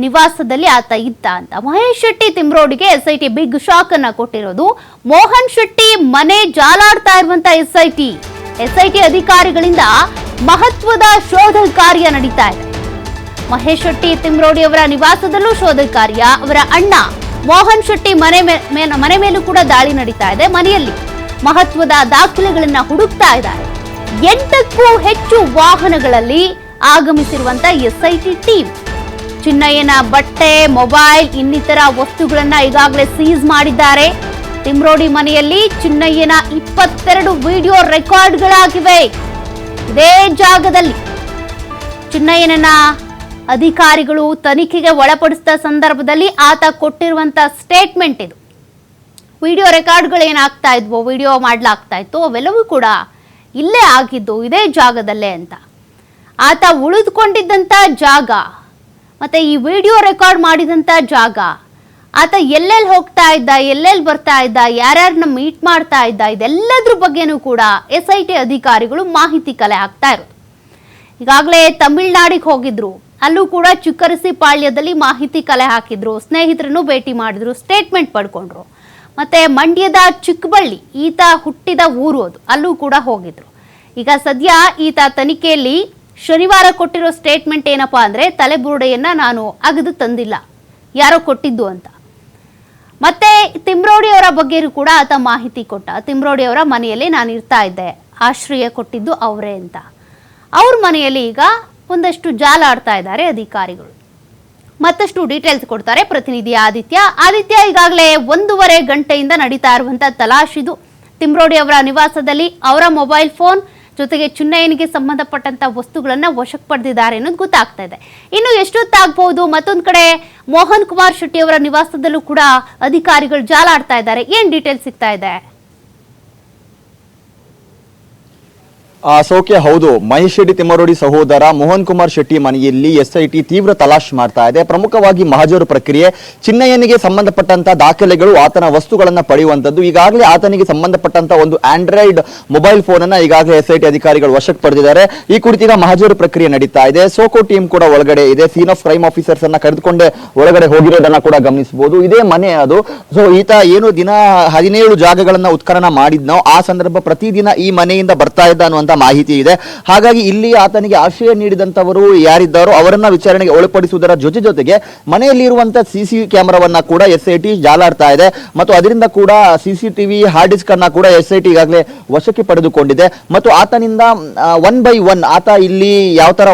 ನಿವಾಸದಲ್ಲಿ ಆತ ಇದ್ದ ಅಂತ. ಮಹೇಶ್ ಶೆಟ್ಟಿ ತಿಮ್ರೋಡಿಗೆ ಎಸ್ಐಟಿ ಬಿಗ್ ಶಾಕ್ ಅನ್ನ ಕೊಟ್ಟಿರೋದು. ಮೋಹನ್ ಶೆಟ್ಟಿ ಮನೆ ಜಾಲಾಡ್ತಾ ಇರುವಂತ ಎಸ್ಐಟಿ ಎಸ್ಐಟಿ ಅಧಿಕಾರಿಗಳಿಂದ ಮಹತ್ವದ ಶೋಧ ಕಾರ್ಯ ನಡೀತಾ ಇದೆ. ಮಹೇಶ್ ಶೆಟ್ಟಿ ತಿಮ್ರೋಡಿ ಅವರ ನಿವಾಸದಲ್ಲೂ ಶೋಧ ಕಾರ್ಯ. ಅವರ ಅಣ್ಣ ಮೋಹನ್ ಶೆಟ್ಟಿ ಮನೆ ಮನೆ ಮೇಲೂ ಕೂಡ ದಾಳಿ ನಡೀತಾ ಇದೆ. ಮನೆಯಲ್ಲಿ ಮಹತ್ವದ ದಾಖಲೆಗಳನ್ನ ಹುಡುಕ್ತಾ ಇದ್ದಾರೆ. ಎಂಟಕ್ಕೂ ಹೆಚ್ಚು ವಾಹನಗಳಲ್ಲಿ ಆಗಮಿಸಿರುವಂತ ಎಸ್ಐಟಿ ಟೀಮ್ ಚಿನ್ನಯ್ಯನ ಬಟ್ಟೆ, ಮೊಬೈಲ್, ಇನ್ನಿತರ ವಸ್ತುಗಳನ್ನ ಈಗಾಗಲೇ ಸೀಸ್ ಮಾಡಿದ್ದಾರೆ. ತಿಮ್ರೋಡಿ ಮನೆಯಲ್ಲಿ ಚಿನ್ನಯ್ಯನ ಇಪ್ಪತ್ತೆರಡು ವಿಡಿಯೋ ರೆಕಾರ್ಡ್ಗಳಾಗಿವೆ. ಇದೇ ಜಾಗದಲ್ಲಿ ಚಿನ್ನಯ್ಯನ ಅಧಿಕಾರಿಗಳು ತನಿಖೆಗೆ ಒಳಪಡಿಸಿದ ಸಂದರ್ಭದಲ್ಲಿ ಆತ ಕೊಟ್ಟಿರುವಂತ ಸ್ಟೇಟ್ಮೆಂಟ್ ಇದು. ವಿಡಿಯೋ ರೆಕಾರ್ಡ್ಗಳು ಏನಾಗ್ತಾ ಇದ್ವೋ? ವಿಡಿಯೋ ಮಾಡ್ಲಾಗ್ತಾ ಇತ್ತು? ಅವೆಲ್ಲವೂ ಕೂಡ ಇಲ್ಲೇ ಆಗಿದ್ದು ಇದೇ ಜಾಗದಲ್ಲೇ ಅಂತ. ಆತ ಉಳಿದುಕೊಂಡಿದ್ದಂಥ ಜಾಗ ಮತ್ತೆ ಈ ವಿಡಿಯೋ ರೆಕಾರ್ಡ್ ಮಾಡಿದಂಥ ಜಾಗ. ಆತ ಎಲ್ಲೆಲ್ಲಿ ಹೋಗ್ತಾ ಇದ್ದ, ಎಲ್ಲೆಲ್ಲಿ ಬರ್ತಾ ಇದ್ದ ಯಾರ್ಯಾರನ್ನ ಮೀಟ್ ಮಾಡ್ತಾ ಇದ್ದ, ಇದೆಲ್ಲದ್ರ ಬಗ್ಗೆನೂ ಕೂಡ ಎಸ್ ಐ ಟಿ ಅಧಿಕಾರಿಗಳು ಮಾಹಿತಿ ಕಲೆ ಹಾಕ್ತಾ ಇರೋದು. ಈಗಾಗಲೇ ತಮಿಳ್ನಾಡಿಗೆ ಹೋಗಿದ್ರು. ಅಲ್ಲೂ ಕೂಡ ಚಿಕ್ಕರಸಿಪಾಳ್ಯದಲ್ಲಿ ಮಾಹಿತಿ ಕಲೆ ಹಾಕಿದ್ರು, ಸ್ನೇಹಿತರನ್ನು ಭೇಟಿ ಮಾಡಿದ್ರು ಸ್ಟೇಟ್ಮೆಂಟ್ ಪಡ್ಕೊಂಡ್ರು. ಮತ್ತೆ ಮಂಡ್ಯದ ಚಿಕ್ಕಬಳ್ಳಿ, ಈತ ಹುಟ್ಟಿದ ಊರು ಅದು, ಅಲ್ಲೂ ಕೂಡ ಹೋಗಿದ್ರು. ಈಗ ಸದ್ಯ ಈತ ತನಿಖೆಯಲ್ಲಿ ಶನಿವಾರ ಕೊಟ್ಟಿರೋ ಸ್ಟೇಟ್ಮೆಂಟ್ ಏನಪ್ಪಾ ಅಂದ್ರೆ ತಲೆಬುರುಡೆಯನ್ನು ನಾನು ಅಗದು ತಂದಿಲ್ಲ. ಯಾರೋ ಕೊಟ್ಟಿದ್ದು ಅಂತ. ಮತ್ತೆ ತಿಮ್ರೋಡಿ ಅವರ ಬಗ್ಗೆಯೂ ಕೂಡ ಆತ ಮಾಹಿತಿ ಕೊಟ್ಟ. ತಿಮ್ರೋಡಿ ಅವರ ಮನೆಯಲ್ಲಿ ನಾನು ಇರ್ತಾ ಇದ್ದೆ. ಆಶ್ರಯ ಕೊಟ್ಟಿದ್ದು ಅವರೇ ಅಂತ. ಅವ್ರ ಮನೆಯಲ್ಲಿ ಈಗ ಒಂದಷ್ಟು ಜಾಲ ಆಡ್ತಾ ಇದ್ದಾರೆ ಅಧಿಕಾರಿಗಳು. ಮತ್ತಷ್ಟು ಡೀಟೇಲ್ಸ್ ಕೊಡ್ತಾರೆ ಪ್ರತಿನಿಧಿ ಆದಿತ್ಯ. ಆದಿತ್ಯ ಈಗಾಗಲೇ ಒಂದೂವರೆ ಗಂಟೆಯಿಂದ ನಡೀತಾ ಇರುವಂತಹ ತಲಾಶಿದು ತಿಮ್ರೋಡಿ ಅವರ ನಿವಾಸದಲ್ಲಿ ಅವರ ಮೊಬೈಲ್ ಫೋನ್ ಜೊತೆಗೆ ಚುನ್ನಯ್ಯನಿಗೆ ಸಂಬಂಧಪಟ್ಟಂತ ವಸ್ತುಗಳನ್ನ ವಶಕ್ಕೆ ಪಡೆದಿದ್ದಾರೆ ಅನ್ನೋದು ಗೊತ್ತಾಗ್ತಾ ಇದೆ. ಇನ್ನು ಎಷ್ಟೊತ್ತಾಗಬಹುದು ಮತ್ತೊಂದು ಕಡೆ ಮೋಹನ್ ಕುಮಾರ್ ಶೆಟ್ಟಿ ಅವರ ನಿವಾಸದಲ್ಲೂ ಕೂಡ ಅಧಿಕಾರಿಗಳು ಜಾಲಾಡ್ತಾ ಇದ್ದಾರೆ. ಏನ್ ಡೀಟೇಲ್ ಸಿಗ್ತಾ ಇದೆ? ಸೌಖ್ಯ, ಹೌದು. ಮಹೇಶ್ ಶೆಟ್ಟಿ, ತಿಮ್ಮರೋಡಿ ಸಹೋದರ ಮೋಹನ್ ಕುಮಾರ್ ಶೆಟ್ಟಿ ಮನೆಯಲ್ಲಿ ಎಸ್ಐಟಿ ತೀವ್ರ ತಲಾಶ್ ಮಾಡ್ತಾ ಇದೆ. ಪ್ರಮುಖವಾಗಿ ಮಹಜರು ಪ್ರಕ್ರಿಯೆ. ಚಿನ್ನಯ್ಯನಿಗೆ ಸಂಬಂಧಪಟ್ಟಂತಹ ದಾಖಲೆಗಳು, ಆತನ ವಸ್ತುಗಳನ್ನು ಪಡೆಯುವಂಥದ್ದು. ಈಗಾಗಲೇ ಆತನಿಗೆ ಸಂಬಂಧಪಟ್ಟಂತಹ ಒಂದು ಆಂಡ್ರಾಯ್ಡ್ ಮೊಬೈಲ್ ಫೋನ್ ಅನ್ನ ಈಗಾಗಲೇ ಎಸ್ಐಟಿ ಅಧಿಕಾರಿಗಳು ವಶಕ್ಕೆ ಪಡೆದಿದ್ದಾರೆ. ಈ ಕುರಿತೀಗ ಮಹಜರು ಪ್ರಕ್ರಿಯೆ ನಡೀತಾ ಇದೆ. ಸೋಕೋ ಟೀಮ್ ಕೂಡ ಒಳಗಡೆ ಇದೆ. ಸೀನ್ ಆಫ್ ಕ್ರೈಮ್ ಆಫೀಸರ್ಸ್ ಅನ್ನ ಕರೆದುಕೊಂಡೇ ಒಳಗಡೆ ಹೋಗಿರೋದನ್ನ ಕೂಡ ಗಮನಿಸಬಹುದು. ಇದೇ ಮನೆ ಅದು. ಸೊ, ಈತ ಏನು ದಿನ ಹದಿನೇಳು ಜಾಗಗಳನ್ನ ಉತ್ಖನನ ಮಾಡಿದ್ನೋ, ಆ ಸಂದರ್ಭ ಪ್ರತಿದಿನ ಈ ಮನೆಯಿಂದ ಬರ್ತಾ ಇದ್ದ ಅನ್ನುವಂತ ಮಾಹಿತಿ ಇದೆ. ಹಾಗಾಗಿ ಇಲ್ಲಿ ಆತನಿಗೆ ಆಶ್ರಯ ನೀಡಿದಂತವರು ಯಾರಿದ್ದಾರೋ ಅವರನ್ನ ವಿಚಾರಣೆಗೆ ಒಳಪಡಿಸುವುದರ ಜೊತೆ ಜೊತೆಗೆ ಮನೆಯಲ್ಲಿ ಇರುವಂತ ಸಿಸಿ ಕ್ಯಾಮೆರಾವನ್ನ ಕೂಡ ಎಸ್ ಐ ಟಿ ಜಾಲಾಡ್ತಾ ಇದೆ. ಮತ್ತು ಅದರಿಂದ ಕೂಡ ಸಿಸಿಟಿವಿ ಹಾರ್ಡ್ ಡಿಸ್ಕ್ ಅನ್ನ ಕೂಡ ಎಸ್ ಐ ಟಿ ಈಗಾಗಲೇ ವಶಕ್ಕೆ ಪಡೆದುಕೊಂಡಿದೆ. ಮತ್ತು ಆತನಿಂದ ಒನ್ ಬೈ ಒನ್ ಆತ ಇಲ್ಲಿ ಯಾವ ತರ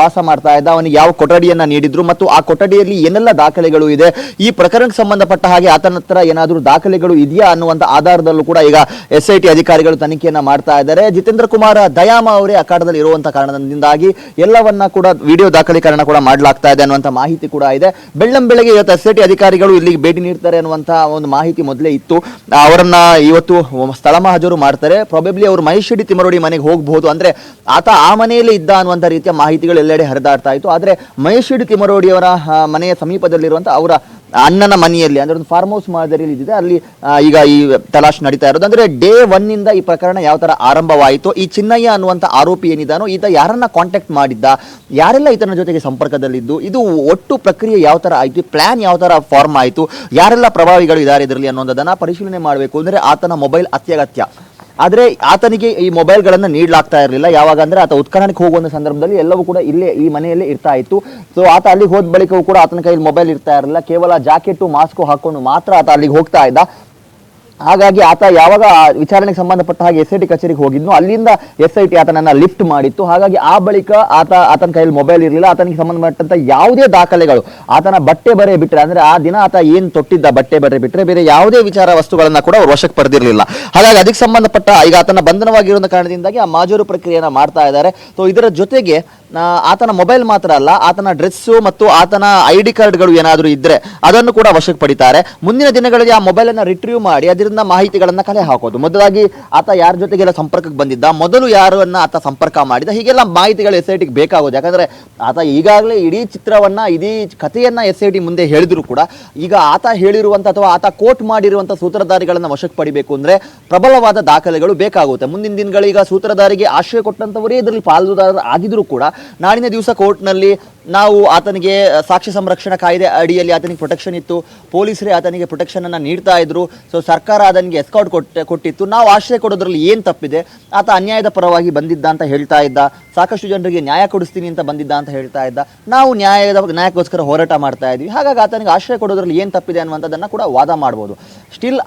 ವಾಸ ಮಾಡ್ತಾ ಇದ್ದ, ಅವನಿಗೆ ಯಾವ ಕೊಠಡಿಯನ್ನ ನೀಡಿದ್ರು, ಮತ್ತು ಆ ಕೊಠಡಿಯಲ್ಲಿ ಏನೆಲ್ಲ ದಾಖಲೆಗಳು ಇದೆ, ಈ ಪ್ರಕರಣಕ್ಕೆ ಸಂಬಂಧಪಟ್ಟ ಹಾಗೆ ಆತನ ಹತ್ರ ಏನಾದರೂ ದಾಖಲೆಗಳು ಇದೆಯಾ ಅನ್ನುವಂತ ಆಧಾರದಲ್ಲೂ ಕೂಡ ಈಗ ಎಸ್ ಐ ಟಿ ಅಧಿಕಾರಿಗಳು ತನಿಖೆಯನ್ನ ಮಾಡ್ತಾ ಇದ್ದಾರೆ. ಜಿತೇಂದ್ರ ಕುಮಾರ್ ದಯಾಮ ಅವರೇ ಅಖಾಡದಲ್ಲಿ ಇರುವಂತ ಕಾರಣದಿಂದಾಗಿ ಎಲ್ಲವನ್ನ ಕೂಡ ವಿಡಿಯೋ ದಾಖಲೀಕರಣ ಕೂಡ ಮಾಡಲಾಗ್ತಾ ಇದೆ ಅನ್ನುವಂತ ಮಾಹಿತಿ ಕೂಡ ಇದೆ. ಬೆಳ್ಳಂ ಬೆಳಗ್ಗೆ ಇವತ್ತು ಎಸ್ ಅಧಿಕಾರಿಗಳು ಇಲ್ಲಿಗೆ ಭೇಟಿ ನೀಡ್ತಾರೆ ಅನ್ನುವಂತ ಒಂದು ಮಾಹಿತಿ ಮೊದಲೇ ಇತ್ತು. ಅವರನ್ನ ಇವತ್ತು ಸ್ಥಳ ಮಹಾಜರು ಮಾಡ್ತಾರೆ. ಪ್ರಾಬೆಬ್ಲಿ ಅವರು ಮಹೇಶ್ ತಿಮರೋಡಿ ಮನೆಗೆ ಹೋಗಬಹುದು ಅಂದ್ರೆ ಆತ ಆ ಮನೆಯಲ್ಲಿ ಇದ್ದ ಅನ್ನುವಂತ ರೀತಿಯ ಮಾಹಿತಿಗಳು ಎಲ್ಲೆಡೆ ಹರಿದಾಡ್ತಾ ಇತ್ತು. ಆದ್ರೆ ಮಹೇಶ್ ಶೆಟ್ಟಿ ತಿಮ್ಮರೋಡಿ ಅವರ ಆ, ಮನೆಯ ಸಮೀಪದಲ್ಲಿರುವಂತ ಅವರ ಅಣ್ಣನ ಮನೆಯಲ್ಲಿ, ಅಂದ್ರೆ ಒಂದು ಫಾರ್ಮ್ ಹೌಸ್ ಮಾದರಿಯಲ್ಲಿ ಇದ್ದಿದೆ. ಅಲ್ಲಿ ಈಗ ಈ ತಲಾಶ್ ನಡೀತಾ ಇರೋದು. ಅಂದ್ರೆ ಡೇ ಒನ್ನಿಂದ ಈ ಪ್ರಕರಣ ಯಾವ ಥರ ಆರಂಭವಾಯಿತು, ಈ ಚಿನ್ನಯ್ಯ ಅನ್ನುವಂತ ಆರೋಪಿ ಏನಿದ್ದಾನೋ ಈತ ಯಾರನ್ನ ಕಾಂಟ್ಯಾಕ್ಟ್ ಮಾಡಿದ್ದ, ಯಾರೆಲ್ಲ ಈತನ ಜೊತೆಗೆ ಸಂಪರ್ಕದಲ್ಲಿದ್ದು, ಇದು ಒಟ್ಟು ಪ್ರಕ್ರಿಯೆ ಯಾವ ಥರ ಆಯಿತು ಪ್ಲಾನ್ ಯಾವ ಥರ ಫಾರ್ಮ್ ಆಯಿತು, ಯಾರೆಲ್ಲ ಪ್ರಭಾವಿಗಳು ಇದಾರೆ ಇದರಲ್ಲಿ ಅನ್ನೋದನ್ನ ಪರಿಶೀಲನೆ ಮಾಡಬೇಕು. ಅಂದ್ರೆ ಆತನ ಮೊಬೈಲ್ ಅತ್ಯಗತ್ಯ. ಆದ್ರೆ ಆತನಿಗೆ ಈ ಮೊಬೈಲ್ಗಳನ್ನು ನೀಡಲಾಗ್ತಾ ಇರಲಿಲ್ಲ. ಯಾವಾಗ ಅಂದ್ರೆ ಆತ ಉತ್ಖನನಕ್ಕೆ ಹೋಗುವ ಸಂದರ್ಭದಲ್ಲಿ ಎಲ್ಲವೂ ಕೂಡ ಇಲ್ಲೇ ಈ ಮನೆಯಲ್ಲೇ ಇರ್ತಾ ಇತ್ತು. ಸೊ ಆತ ಅಲ್ಲಿಗೆ ಹೋದ ಬಳಿಕವೂ ಕೂಡ ಆತನ ಕೈಯಲ್ಲಿ ಮೊಬೈಲ್ ಇರ್ತಾ ಇರಲಿಲ್ಲ. ಕೇವಲ ಜಾಕೆಟ್, ಮಾಸ್ಕ್ ಹಾಕೊಂಡು ಮಾತ್ರ ಆತ ಅಲ್ಲಿಗೆ ಹೋಗ್ತಾ ಇದ್ದ. ಹಾಗಾಗಿ ಆತ ಯಾವಾಗ ವಿಚಾರಣೆಗೆ ಸಂಬಂಧಪಟ್ಟ ಹಾಗೆ ಎಸ್ ಐ ಟಿ ಕಚೇರಿಗೆ ಹೋಗಿದ್ನು ಅಲ್ಲಿಂದ ಎಸ್ ಐ ಟಿ ಆತನನ್ನ ಲಿಫ್ಟ್ ಮಾಡಿತ್ತು. ಹಾಗಾಗಿ ಆ ಬಳಿಕ ಆತ, ಆತನ ಕೈಯಲ್ಲಿ ಮೊಬೈಲ್ ಇರಲಿಲ್ಲ. ಆತನಿಗೆ ಸಂಬಂಧಪಟ್ಟಂತ ಯಾವುದೇ ದಾಖಲೆಗಳು ಆತನ ಬಟ್ಟೆ ಬರೆ ಬಿಟ್ಟರೆ ಅಂದ್ರೆ ಆ ದಿನ ಆತ ಏನು ತೊಟ್ಟಿದ್ದ ಬಟ್ಟೆ ಬರೆ ಬಿಟ್ಟರೆ ಬೇರೆ ಯಾವುದೇ ವಿಚಾರ ವಸ್ತುಗಳನ್ನ ಕೂಡ ಅವ್ರು ವಶಕ್ಕೆ ಪಡೆದಿರಲಿಲ್ಲ. ಹಾಗಾಗಿ ಅದಕ್ಕೆ ಸಂಬಂಧಪಟ್ಟ ಈಗ ಆತನ ಬಂಧನವಾಗಿರೋ ಕಾರಣದಿಂದಾಗಿ ಆ ಮಾಜೂರು ಪ್ರಕ್ರಿಯೆಯನ್ನ ಮಾಡ್ತಾ ಇದ್ದಾರೆ. ಸೊ ಇದರ ಜೊತೆಗೆ ಆತನ ಮೊಬೈಲ್ ಮಾತ್ರ ಅಲ್ಲ, ಆತನ ಡ್ರೆಸ್ಸು ಮತ್ತು ಆತನ ಐ ಡಿ ಕಾರ್ಡ್ಗಳು ಏನಾದರೂ ಇದ್ದರೆ ಅದನ್ನು ಕೂಡ ವಶಕ್ಕೆ ಪಡಿತಾರೆ. ಮುಂದಿನ ದಿನಗಳಲ್ಲಿ ಆ ಮೊಬೈಲ್ ಅನ್ನ ರಿಟ್ರೀವ್ ಮಾಡಿ ಅದರಿಂದ ಮಾಹಿತಿಗಳನ್ನು ಕಲೆ ಹಾಕೋದು. ಮೊದಲಾಗಿ ಆತ ಯಾರ ಜೊತೆಗೆಲ್ಲ ಸಂಪರ್ಕಕ್ಕೆ ಬಂದಿದ್ದ, ಮೊದಲು ಯಾರನ್ನು ಆತ ಸಂಪರ್ಕ ಮಾಡಿದ, ಹೀಗೆಲ್ಲ ಮಾಹಿತಿಗಳು ಎಸ್ ಐ ಟಿಗೆ ಬೇಕಾಗೋದು. ಯಾಕಂದ್ರೆ ಆತ ಈಗಾಗಲೇ ಇಡೀ ಚಿತ್ರವನ್ನ, ಇಡೀ ಕಥೆಯನ್ನ ಎಸ್ ಐ ಟಿ ಮುಂದೆ ಹೇಳಿದ್ರು ಕೂಡ, ಈಗ ಆತ ಹೇಳಿರುವಂಥ ಅಥವಾ ಆತ ಕೋಟ್ ಮಾಡಿರುವಂಥ ಸೂತ್ರಧಾರಿಗಳನ್ನು ವಶಕ್ಕೆ ಪಡಿಬೇಕು ಅಂದ್ರೆ ಪ್ರಬಲವಾದ ದಾಖಲೆಗಳು ಬೇಕಾಗುತ್ತೆ. ಮುಂದಿನ ದಿನಗಳೀಗ ಸೂತ್ರಧಾರಿಗೆ ಆಶ್ರಯ ಕೊಟ್ಟಂತವರೇ ಇದರಲ್ಲಿ ಪಾಲುದಾರರು ಆಗಿದ್ರು ಕೂಡ ನಾಳಿನ ದಿವಸ ಕೋರ್ಟ್ನಲ್ಲಿ ನಾವು ಆತನಿಗೆ ಸಾಕ್ಷ್ಯ ಸಂರಕ್ಷಣಾ ಕಾಯ್ದೆ ಅಡಿಯಲ್ಲಿ ಆತನಿಗೆ ಪ್ರೊಟೆಕ್ಷನ್ ಇತ್ತು. ಪೊಲೀಸರೇ ಆತನಿಗೆ ಪ್ರೊಟೆಕ್ಷನ್ ಅನ್ನ ನೀಡ್ತಾ ಇದ್ರು. ಸೊ ಸರ್ಕಾರ ಆತನಿಗೆ ಎಸ್ಕೌಟ್ ಕೊಟ್ಟೆ, ಕೊಟ್ಟಿತ್ತು. ನಾವು ಆಶ್ರಯ ಕೊಡೋದ್ರಲ್ಲಿ ಏನು ತಪ್ಪಿದೆ? ಆತ ಅನ್ಯಾಯದ ಪರವಾಗಿ ಬಂದಿದ್ದ ಅಂತ ಹೇಳ್ತಾ ಇದ್ದ. ಸಾಕಷ್ಟು ಜನರಿಗೆ ನ್ಯಾಯ ಕೊಡಿಸ್ತೀನಿ ಅಂತ ಬಂದಿದ್ದ ಅಂತ ಹೇಳ್ತಾ ಇದ್ದ. ನಾವು ನ್ಯಾಯದ, ನ್ಯಾಯಕ್ಕೋಸ್ಕರ ಹೋರಾಟ ಮಾಡ್ತಾ ಇದ್ವಿ. ಹಾಗಾಗಿ ಆತನಿಗೆ ಆಶ್ರಯ ಕೊಡೋದ್ರಲ್ಲಿ ಏನು ತಪ್ಪಿದೆ ಅನ್ನುವಂಥದ್ದನ್ನು ಕೂಡ ವಾದ ಮಾಡ್ಬೋದು. ಸ್ಟಿಲ್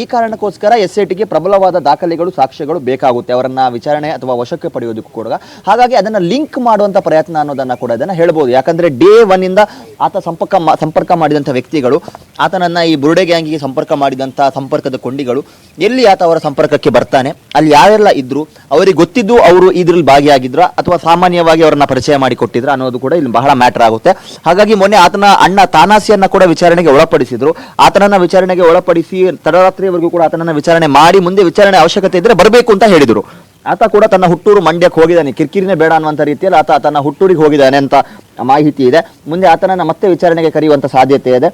ಈ ಕಾರಣಕ್ಕೋಸ್ಕರ ಎಸ್ ಐ ಪ್ರಬಲವಾದ ದಾಖಲೆಗಳು, ಸಾಕ್ಷ್ಯಗಳು ಬೇಕಾಗುತ್ತೆ. ಅವರನ್ನ ವಿಚಾರಣೆ ಅಥವಾ ವಶಕ್ಕೆ ಪಡೆಯೋದಕ್ಕೂ ಕೂಡ. ಹಾಗಾಗಿ ಅದನ್ನ ಲಿಂಕ್ ಮಾಡುವಂತ ಪ್ರಯತ್ನ ಅನ್ನೋದನ್ನ ಕೂಡ ಇದನ್ನ ಹೇಳ್ಬೋದು. ಯಾಕಂದ್ರೆ ಡೇ ಒನ್ ಇಂದ ಆತ ಸಂಪರ್ಕ ಮಾ- ಸಂಪರ್ಕ ಮಾಡಿದಂಥ ವ್ಯಕ್ತಿಗಳು, ಆತನನ್ನು ಈ ಬುರುಡೆ ಗ್ಯಾಂಗಿಗೆ ಸಂಪರ್ಕ ಮಾಡಿದಂಥ ಸಂಪರ್ಕದ ಕೊಂಡಿಗಳು, ಎಲ್ಲಿ ಆತ ಅವರ ಸಂಪರ್ಕಕ್ಕೆ ಬರ್ತಾನೆ, ಅಲ್ಲಿ ಯಾರೆಲ್ಲ ಇದ್ದರು ಅವರಿಗೆ ಗೊತ್ತಿದ್ದು ಅವರು ಇದ್ರಲ್ಲಿ ಭಾಗಿಯಾಗಿದ್ರು, ಅಥವಾ ಸಾಮಾನ್ಯವಾಗಿ ಅವರನ್ನ ಪರಿಚಯ ಮಾಡಿಕೊಟ್ಟಿದ್ರ ಅನ್ನೋದು ಕೂಡ ಇಲ್ಲಿ ಬಹಳ ಮ್ಯಾಟರ್ ಆಗುತ್ತೆ. ಹಾಗಾಗಿ ಮೊನ್ನೆ ಆತನ ಅಣ್ಣ ತಾನಾಸಿಯನ್ನು ಕೂಡ ವಿಚಾರಣೆಗೆ ಒಳಪಡಿಸಿದ್ರು. ಆತನನ್ನು ವಿಚಾರಣೆಗೆ ಒಳಪಡಿಸಿ ತಡರಾತ್ರಿವರೆಗೂ ಕೂಡ ಆತನನ್ನು ವಿಚಾರಣೆ ಮಾಡಿ, ಮುಂದೆ ವಿಚಾರಣೆ ಅವಶ್ಯಕತೆ ಇದ್ದರೆ ಬರಬೇಕು ಅಂತ ಹೇಳಿದ್ರು. ಆತ ಕೂಡ ತನ್ನ ಹುಟ್ಟೂರು ಮಂಡ್ಯಕ್ಕೆ ಹೋಗಿದ್ದಾನೆ. ಕಿರಿಕಿರಿನೇ ಬೇಡ ಅನ್ನುವಂಥ ರೀತಿಯಲ್ಲಿ ಆತ ತನ್ನ ಹುಟ್ಟೂರಿಗೆ ಹೋಗಿದ್ದಾನೆ ಅಂತ ಮಾಹಿತಿ ಇದೆ. ಮುಂದೆ ಆತನನ್ನು ಮತ್ತೆ ವಿಚಾರಣೆಗೆ ಕರೆಯುವಂಥ ಸಾಧ್ಯತೆ ಇದೆ.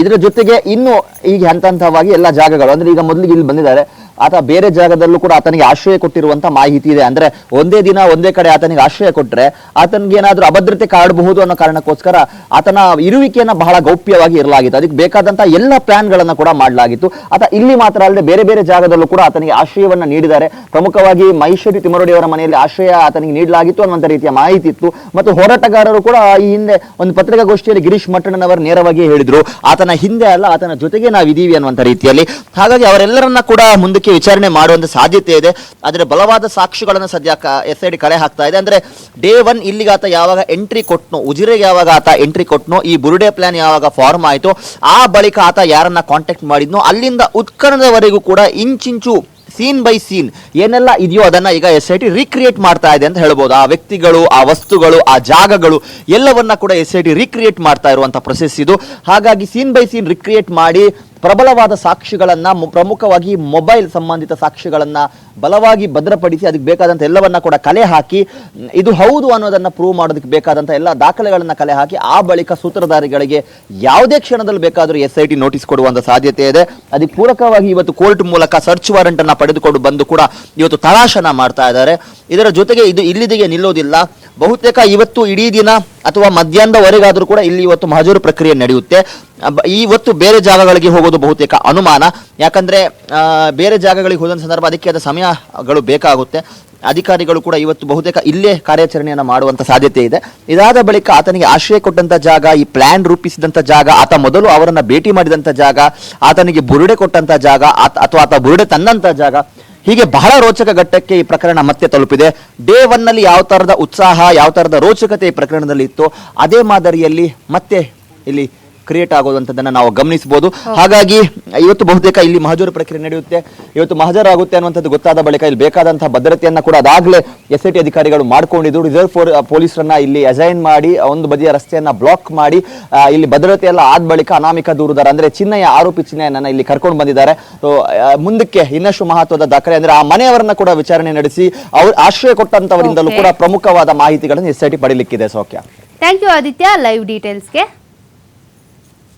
ಇದರ ಜೊತೆಗೆ ಇನ್ನು ಈಗ ಹಂತ ಹಂತವಾಗಿ ಎಲ್ಲ ಜಾಗಗಳು, ಅಂದರೆ ಈಗ ಮೊದಲಿಗೆ ಇಲ್ಲಿ ಬಂದಿದ್ದಾರೆ. ಆತ ಬೇರೆ ಜಾಗದಲ್ಲೂ ಕೂಡ ಆತನಿಗೆ ಆಶ್ರಯ ಕೊಟ್ಟಿರುವಂತ ಮಾಹಿತಿ ಇದೆ. ಅಂದ್ರೆ ಒಂದೇ ದಿನ ಒಂದೇ ಕಡೆ ಆತನಿಗೆ ಆಶ್ರಯ ಕೊಟ್ಟರೆ ಆತನಿಗೆ ಏನಾದ್ರೂ ಅಭದ್ರತೆ ಕಾಡಬಹುದು ಅನ್ನೋ ಕಾರಣಕ್ಕೋಸ್ಕರ ಆತನ ಇರುವಿಕೆಯನ್ನ ಬಹಳ ಗೌಪ್ಯವಾಗಿ ಇರಲಾಗಿತ್ತು. ಅದಕ್ಕೆ ಬೇಕಾದಂತಹ ಎಲ್ಲ ಪ್ಲಾನ್ಗಳನ್ನು ಕೂಡ ಮಾಡಲಾಗಿತ್ತು. ಆತ ಇಲ್ಲಿ ಮಾತ್ರ ಅಲ್ಲದೆ ಬೇರೆ ಬೇರೆ ಜಾಗದಲ್ಲೂ ಕೂಡ ಆತನಿಗೆ ಆಶ್ರಯವನ್ನ ನೀಡಿದ್ದಾರೆ. ಪ್ರಮುಖವಾಗಿ ಮಹೇಶ್ವರಿ ಅವರ ಮನೆಯಲ್ಲಿ ಆಶ್ರಯ ಆತನಿಗೆ ನೀಡಲಾಗಿತ್ತು ಅನ್ನುವಂಥ ರೀತಿಯ ಮಾಹಿತಿ ಇತ್ತು. ಮತ್ತು ಹೋರಾಟಗಾರರು ಕೂಡ ಈ ಹಿಂದೆ ಒಂದು ಪತ್ರಿಕಾಗೋಷ್ಠಿಯಲ್ಲಿ ಗಿರೀಶ್ ಮಟ್ಟಣ್ಣನವರು ನೇರವಾಗಿ ಹೇಳಿದ್ರು. ಆತನ ಹಿಂದೆ ಅಲ್ಲ, ಆತನ ಜೊತೆಗೆ ನಾವು ಇದ್ದೀವಿ ಅನ್ನುವಂಥ ರೀತಿಯಲ್ಲಿ. ಹಾಗಾಗಿ ಅವರೆಲ್ಲರನ್ನ ಕೂಡ ಮುಂದಕ್ಕೆ ವಿಚಾರಣೆ ಮಾಡುವಂತ ಸಾಧ್ಯತೆ ಇದೆ. ಆದರೆ ಬಲವಾದ ಸಾಕ್ಷಿಗಳನ್ನು ಸದ್ಯ ಎಸ್ ಐ ಡಿ ಕಳೆ ಹಾಕ್ತಾ ಇದೆ. ಅಂದ್ರೆ ಡೇ ಒನ್ ಇಲ್ಲಿಗೆ ಆತ ಯಾವಾಗ ಎಂಟ್ರಿ ಕೊಟ್ನೋ, ಉಜಿರೆಗೆ ಯಾವಾಗ ಆತ ಎಂಟ್ರಿ ಕೊಟ್ನೋ, ಈ ಬುರುಡೆ ಪ್ಲಾನ್ ಯಾವಾಗ ಫಾರ್ಮ್ ಆಯಿತು, ಆ ಬಳಿಕ ಆತ ಯಾರನ್ನ ಕಾಂಟ್ಯಾಕ್ಟ್ ಮಾಡಿದ್ನೋ, ಅಲ್ಲಿಂದ ಉತ್ಕರ್ಣದವರೆಗೂ ಕೂಡ ಇಂಚಿಂಚು ಸೀನ್ ಬೈ ಸೀನ್ ಏನೆಲ್ಲ ಇದೆಯೋ ಅದನ್ನ ಈಗ ಎಸ್ ಐ ಟಿ ರೀಕ್ರಿಯೇಟ್ ಮಾಡ್ತಾ ಇದೆ ಅಂತ ಹೇಳ್ಬೋದು. ಆ ವ್ಯಕ್ತಿಗಳು, ಆ ವಸ್ತುಗಳು, ಆ ಜಾಗಗಳು ಎಲ್ಲವನ್ನ ಕೂಡ ಎಸ್ ಐ ಟಿ ರೀಕ್ರಿಯೇಟ್ ಮಾಡ್ತಾ ಇರುವಂತ ಪ್ರೊಸೆಸ್ ಇದು. ಹಾಗಾಗಿ ಸೀನ್ ಬೈ ಸೀನ್ ರೀಕ್ರಿಯೇಟ್ ಮಾಡಿ ಪ್ರಬಲವಾದ ಸಾಕ್ಷಿಗಳನ್ನು ಪ್ರಮುಖವಾಗಿ ಮೊಬೈಲ್ ಸಂಬಂಧಿತ ಸಾಕ್ಷಿಗಳನ್ನು ಬಲವಾಗಿ ಭದ್ರಪಡಿಸಿ ಅದಕ್ಕೆ ಬೇಕಾದಂಥ ಎಲ್ಲವನ್ನ ಕೂಡ ಕಲೆ ಹಾಕಿ ಇದು ಹೌದು ಅನ್ನೋದನ್ನ ಪ್ರೂವ್ ಮಾಡೋದಕ್ಕೆ ಬೇಕಾದಂಥ ಎಲ್ಲ ದಾಖಲೆಗಳನ್ನು ಕಲೆ ಹಾಕಿ, ಆ ಬಳಿಕ ಸೂತ್ರಧಾರಿಗಳಿಗೆ ಯಾವುದೇ ಕ್ಷಣದಲ್ಲಿ ಬೇಕಾದರೂ ಎಸ್ ಐ ಟಿ ನೋಟಿಸ್ ಕೊಡುವಂತ ಸಾಧ್ಯತೆ ಇದೆ. ಅದಕ್ಕೆ ಪೂರಕವಾಗಿ ಇವತ್ತು ಕೋರ್ಟ್ ಮೂಲಕ ಸರ್ಚ್ ವಾರೆಂಟ್ ಅನ್ನ ಪಡೆದುಕೊಂಡು ಬಂದು ಕೂಡ ಇವತ್ತು ತಲಾಶನ ಮಾಡ್ತಾ ಇದ್ದಾರೆ. ಇದರ ಜೊತೆಗೆ ಇದು ಇಲ್ಲಿದೆಯೇ ನಿಲ್ಲೋದಿಲ್ಲ. ಬಹುತೇಕ ಇವತ್ತು ಇಡೀ ದಿನ ಅಥವಾ ಮಧ್ಯಾಹ್ನದವರೆಗಾದರೂ ಕೂಡ ಇಲ್ಲಿ ಇವತ್ತು ಮಹಜೂರು ಪ್ರಕ್ರಿಯೆ ನಡೆಯುತ್ತೆ. ಇವತ್ತು ಬೇರೆ ಜಾಗಗಳಿಗೆ ಹೋಗೋದು ಬಹುತೇಕ ಅನುಮಾನ. ಯಾಕಂದರೆ ಬೇರೆ ಜಾಗಗಳಿಗೆ ಹೋದ ಸಂದರ್ಭ ಅದಕ್ಕೆ ಆದ ಸಮಯಗಳು ಬೇಕಾಗುತ್ತೆ. ಅಧಿಕಾರಿಗಳು ಕೂಡ ಇವತ್ತು ಬಹುತೇಕ ಇಲ್ಲೇ ಕಾರ್ಯಾಚರಣೆಯನ್ನು ಮಾಡುವಂಥ ಸಾಧ್ಯತೆ ಇದೆ. ಇದಾದ ಬಳಿಕ ಆತನಿಗೆ ಆಶ್ರಯ ಕೊಟ್ಟಂಥ ಜಾಗ, ಈ ಪ್ಲಾನ್ ರೂಪಿಸಿದಂಥ ಜಾಗ, ಆತ ಮೊದಲು ಅವರನ್ನು ಭೇಟಿ ಮಾಡಿದಂಥ ಜಾಗ, ಆತನಿಗೆ ಬುರುಡೆ ಕೊಟ್ಟಂಥ ಜಾಗ, ಆತ- ಅಥವಾ ಆತ ಬುರುಡೆ ತಂದಂಥ ಜಾಗ ಹೀಗೆ ಬಹಳ ರೋಚಕ ಘಟ್ಟಕ್ಕೆ ಈ ಪ್ರಕರಣ ಮತ್ತೆ ತಲುಪಿದೆ. ಡೇ ಒನ್ನಲ್ಲಿ ಯಾವ ತರದ ಉತ್ಸಾಹ, ಯಾವ ತರದ ರೋಚಕತೆ ಈ ಪ್ರಕರಣದಲ್ಲಿ ಇತ್ತು, ಅದೇ ಮಾದರಿಯಲ್ಲಿ ಮತ್ತೆ ಇಲ್ಲಿ ಕ್ರಿಯೇಟ್ ಆಗೋದಂಥದ್ದನ್ನು ನಾವು ಗಮನಿಸಬಹುದು. ಹಾಗಾಗಿ ಇವತ್ತು ಬಹುತೇಕ ಇಲ್ಲಿ ಮಹಜೂರು ಪ್ರಕ್ರಿಯೆ ನಡೆಯುತ್ತೆ. ಇವತ್ತು ಮಹಜರಾಗುತ್ತೆ ಅನ್ನುವಂಥದ್ದು ಗೊತ್ತಾದ ಬಳಿಕ ಇಲ್ಲಿ ಬೇಕಾದಂತಹ ಭದ್ರತೆಯನ್ನ ಕೂಡ ಅದಾಗಲೇ ಎಸ್ ಐ ಟಿ ಅಧಿಕಾರಿಗಳು ಮಾಡ್ಕೊಂಡಿದ್ರು ರಿಸರ್ವ್ ಫೋರ್ ಪೊಲೀಸರನ್ನ ಇಲ್ಲಿ ಅಸೈನ್ ಮಾಡಿ ಒಂದು ಬದಿಯ ರಸ್ತೆಯನ್ನ ಬ್ಲಾಕ್ ಮಾಡಿ ಇಲ್ಲಿ ಭದ್ರತೆ ಎಲ್ಲ ಆದ ಬಳಿಕ ಅನಾಮಿಕ ದೂರುದಾರ ಅಂದ್ರೆ ಚಿನ್ನಯ್ಯ ಆರೋಪಿ ಚಿನ್ನಯ್ಯನನ್ನ ಇಲ್ಲಿ ಕರ್ಕೊಂಡು ಬಂದಿದ್ದಾರೆ. ಸೊ ಮುಂದಕ್ಕೆ ಇನ್ನಷ್ಟು ಮಹತ್ವದ ದಾಖಲೆ ಅಂದ್ರೆ ಆ ಮನೆಯವರನ್ನ ಕೂಡ ವಿಚಾರಣೆ ನಡೆಸಿ ಅವ್ರು ಆಶ್ರಯ ಕೊಟ್ಟಂತವರಿಂದಲೂ ಕೂಡ ಪ್ರಮುಖವಾದ ಮಾಹಿತಿಗಳನ್ನು ಎಸ್ ಐ ಟಿ ಪಡೀಲಿಕ್ಕಿದೆ ಸೌಖ್ಯ. Thank you Aditya live ಡೀಟೇಲ್ಸ್ಗೆ